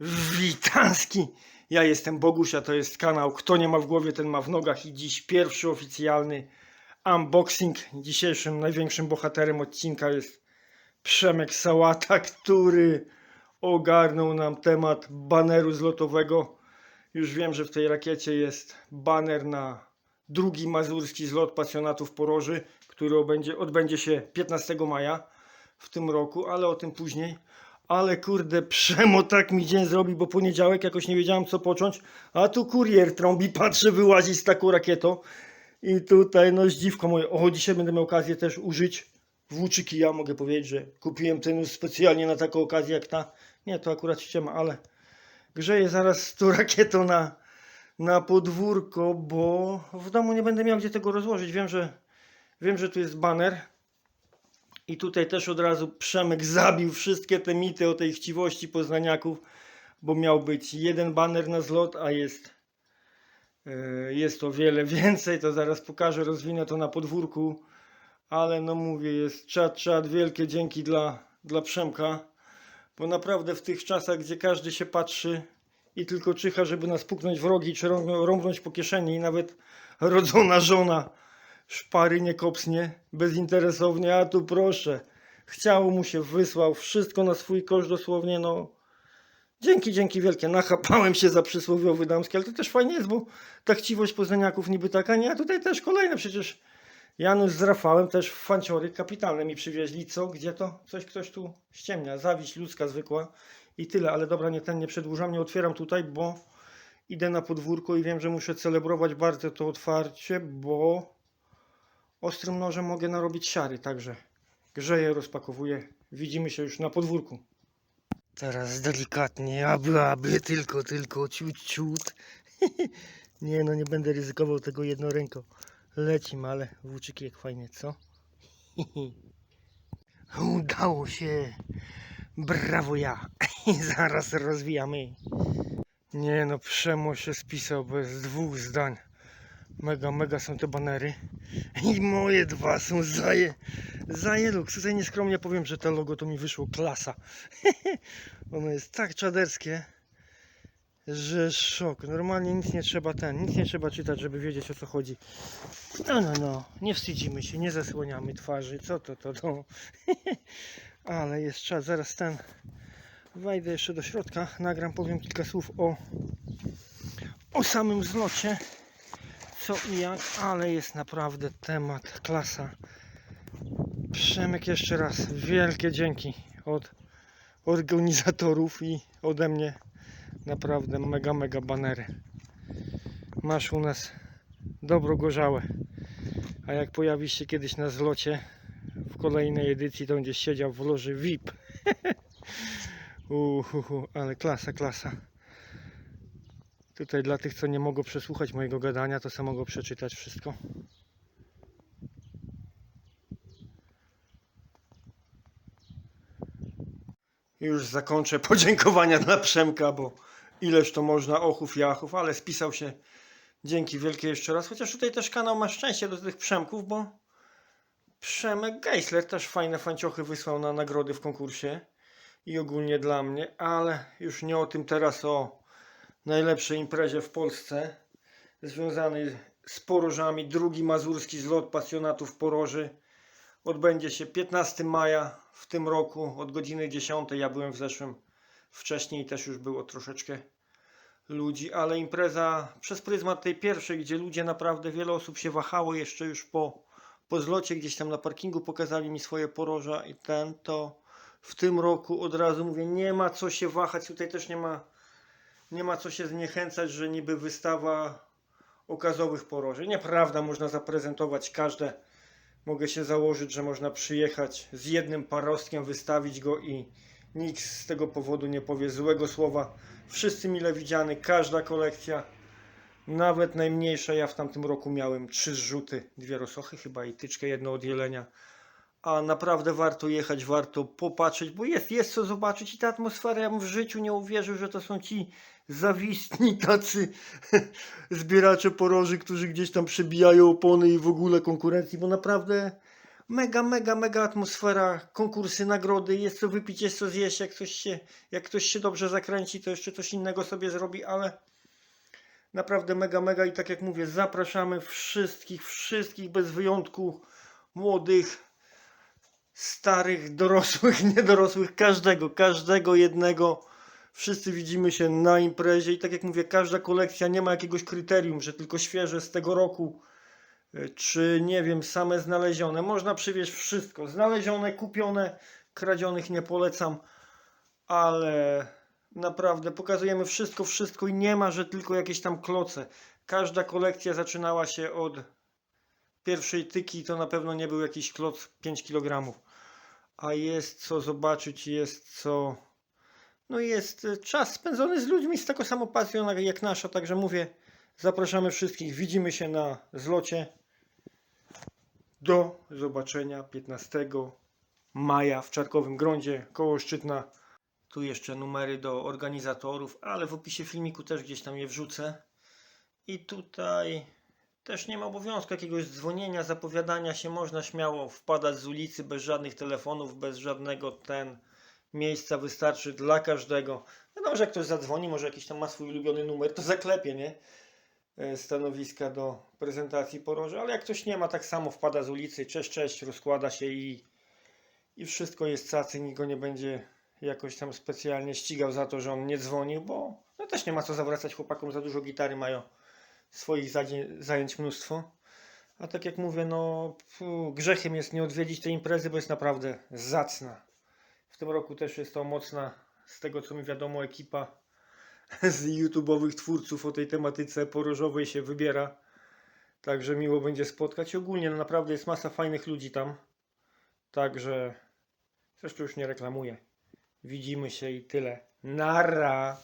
Witanski! Ja jestem Bogusia, to jest kanał Kto nie ma w głowie, ten ma w nogach i dziś pierwszy oficjalny unboxing. Dzisiejszym największym bohaterem odcinka jest Przemek Sałata, który ogarnął nam temat baneru zlotowego. Już wiem, że w tej rakiecie jest baner na drugi mazurski zlot pasjonatów Poroży, który odbędzie, odbędzie się 15 maja w tym roku, ale o tym później. Ale kurde, Przemo tak mi dzień zrobi, bo poniedziałek jakoś nie wiedziałem co począć, a tu kurier trąbi, patrzę, wyłazi z taką rakietą. I tutaj, no zdziwko moje, o, dzisiaj będę miał okazję też użyć włóczyki. Ja mogę powiedzieć, że kupiłem ten specjalnie na taką okazję jak ta. Nie, to akurat ściema, ale grzeję zaraz tą rakietą na, na podwórko, bo w domu nie będę miał gdzie tego rozłożyć. Wiem, że, wiem, że tu jest baner. I tutaj też od razu Przemek zabił wszystkie te mity o tej chciwości poznaniaków, bo miał być jeden baner na zlot, a jest, e, jest o wiele więcej. To zaraz pokażę, rozwinę to na podwórku. Ale no mówię, jest czad, czad, wielkie dzięki dla, dla Przemka, bo naprawdę w tych czasach, gdzie każdy się patrzy i tylko czyha, żeby nas puknąć w rogi, czy rą- rąbnąć po kieszeni i nawet rodzona żona szpary nie kopsnie bezinteresownie, a tu proszę. Chciało mu się, wysłał wszystko na swój kosz dosłownie, no. Dzięki, dzięki wielkie. Nachapałem się za przysłowiowy damski, ale to też fajnie jest, bo ta chciwość poznaniaków niby taka, nie? A tutaj też kolejne przecież. Janusz z Rafałem też fanciory kapitalne mi przywieźli. Co? Gdzie to? Coś ktoś tu ściemnia. Zawiść ludzka zwykła i tyle. Ale dobra, nie ten, nie przedłużam, nie otwieram tutaj, bo idę na podwórko i wiem, że muszę celebrować bardzo to otwarcie, bo ostrym nożem mogę narobić siary, także grzeję, rozpakowuję. Widzimy się już na podwórku. Teraz delikatnie, aby, aby, tylko, tylko, ciut, ciut. nie no, nie będę ryzykował tego jednoręko. Lecim, ale włóczyki jak fajnie, co? Udało się. Brawo ja. Zaraz rozwijamy. Nie no, Przemo się spisał bez dwóch zdań. Mega, mega są te banery. I moje dwa są zaje, zaje lux. Tutaj nieskromnie powiem, że to logo to mi wyszło klasa. Ono jest tak czaderskie, że szok. Normalnie nic nie trzeba ten, nic nie trzeba czytać, żeby wiedzieć o co chodzi. No, no, no, nie wstydzimy się, nie zasłaniamy twarzy. Co to, to, to. Ale jest czas, zaraz ten. Wejdę jeszcze do środka, nagram, powiem kilka słów o, o samym zlocie co i jak, ale jest naprawdę temat, klasa. Przemek jeszcze raz, wielkie dzięki od organizatorów i ode mnie naprawdę mega, mega banery. Masz u nas dobro gorzałe. A jak pojawisz się kiedyś na zlocie w kolejnej edycji, to będziesz siedział w loży VIP. Uhuhu, ale klasa, klasa. Tutaj dla tych, co nie mogą przesłuchać mojego gadania, to samo mogą przeczytać wszystko. Już zakończę podziękowania dla Przemka, bo ileż to można ochów jachów, ale spisał się. Dzięki wielkie jeszcze raz. Chociaż tutaj też kanał ma szczęście do tych Przemków, bo Przemek Geisler też fajne fanciochy wysłał na nagrody w konkursie i ogólnie dla mnie, ale już nie o tym teraz, o najlepszej imprezie w Polsce związanej z porożami. Drugi mazurski zlot pasjonatów poroży odbędzie się 15 maja w tym roku od godziny 10. Ja byłem w zeszłym wcześniej też już było troszeczkę ludzi, ale impreza przez pryzmat tej pierwszej, gdzie ludzie naprawdę wiele osób się wahało jeszcze już po, po zlocie, gdzieś tam na parkingu pokazali mi swoje poroża i ten to w tym roku od razu mówię, nie ma co się wahać, tutaj też nie ma nie ma co się zniechęcać, że niby wystawa okazowych poroży. Nieprawda, można zaprezentować każde. Mogę się założyć, że można przyjechać z jednym parostkiem, wystawić go i nikt z tego powodu nie powie złego słowa. Wszyscy mile widziany, każda kolekcja, nawet najmniejsza. Ja w tamtym roku miałem trzy zrzuty, dwie rosochy chyba i tyczkę, jedno od jelenia. A naprawdę warto jechać, warto popatrzeć, bo jest, jest co zobaczyć i ta atmosfera, ja bym w życiu nie uwierzył, że to są ci zawistni tacy zbieracze poroży, którzy gdzieś tam przebijają opony i w ogóle konkurencji, bo naprawdę Mega, mega, mega atmosfera, konkursy, nagrody, jest co wypić, jest co zjeść, jak ktoś się, jak ktoś się dobrze zakręci, to jeszcze coś innego sobie zrobi, ale naprawdę mega, mega i tak jak mówię, zapraszamy wszystkich, wszystkich bez wyjątku, młodych, starych, dorosłych, niedorosłych, każdego, każdego jednego. Wszyscy widzimy się na imprezie i tak jak mówię, każda kolekcja nie ma jakiegoś kryterium, że tylko świeże z tego roku, y, czy nie wiem, same znalezione. Można przywieźć wszystko. Znalezione, kupione, kradzionych nie polecam, ale naprawdę pokazujemy wszystko, wszystko i nie ma, że tylko jakieś tam kloce. Każda kolekcja zaczynała się od pierwszej tyki, to na pewno nie był jakiś kloc 5 kg. A jest co zobaczyć, jest co. No jest e, czas spędzony z ludźmi z taką samą pasją jak- nasza, także mówię, zapraszamy wszystkich. Widzimy się na zlocie. Do zobaczenia 15 maja w Czarkowym Grądzie koło Szczytna. Tu jeszcze numery do organizatorów, ale w opisie filmiku też gdzieś tam je wrzucę. I tutaj też nie ma obowiązku jakiegoś dzwonienia, zapowiadania się. Można śmiało wpadać z ulicy bez żadnych telefonów, bez żadnego ten miejsca wystarczy dla każdego. Wiadomo, że jak ktoś zadzwoni, może jakiś tam ma swój ulubiony numer, to zaklepie, nie? E, Stanowiska do prezentacji poroży, ale jak ktoś nie ma, tak samo wpada z ulicy, cześć, cześć, rozkłada się i, i wszystko jest cacy, nikt go nie będzie jakoś tam specjalnie ścigał za to, że on nie dzwonił, bo no też nie ma co zawracać chłopakom, za dużo gitary mają swoich zajęć mnóstwo. A tak jak mówię, no grzechem jest nie odwiedzić tej imprezy, bo jest naprawdę zacna. W tym roku też jest to mocna, z tego co mi wiadomo, ekipa z YouTube'owych twórców o tej tematyce porożowej się wybiera. Także miło będzie spotkać. Ogólnie no naprawdę jest masa fajnych ludzi tam. Także zresztą już nie reklamuję. Widzimy się i tyle. Nara!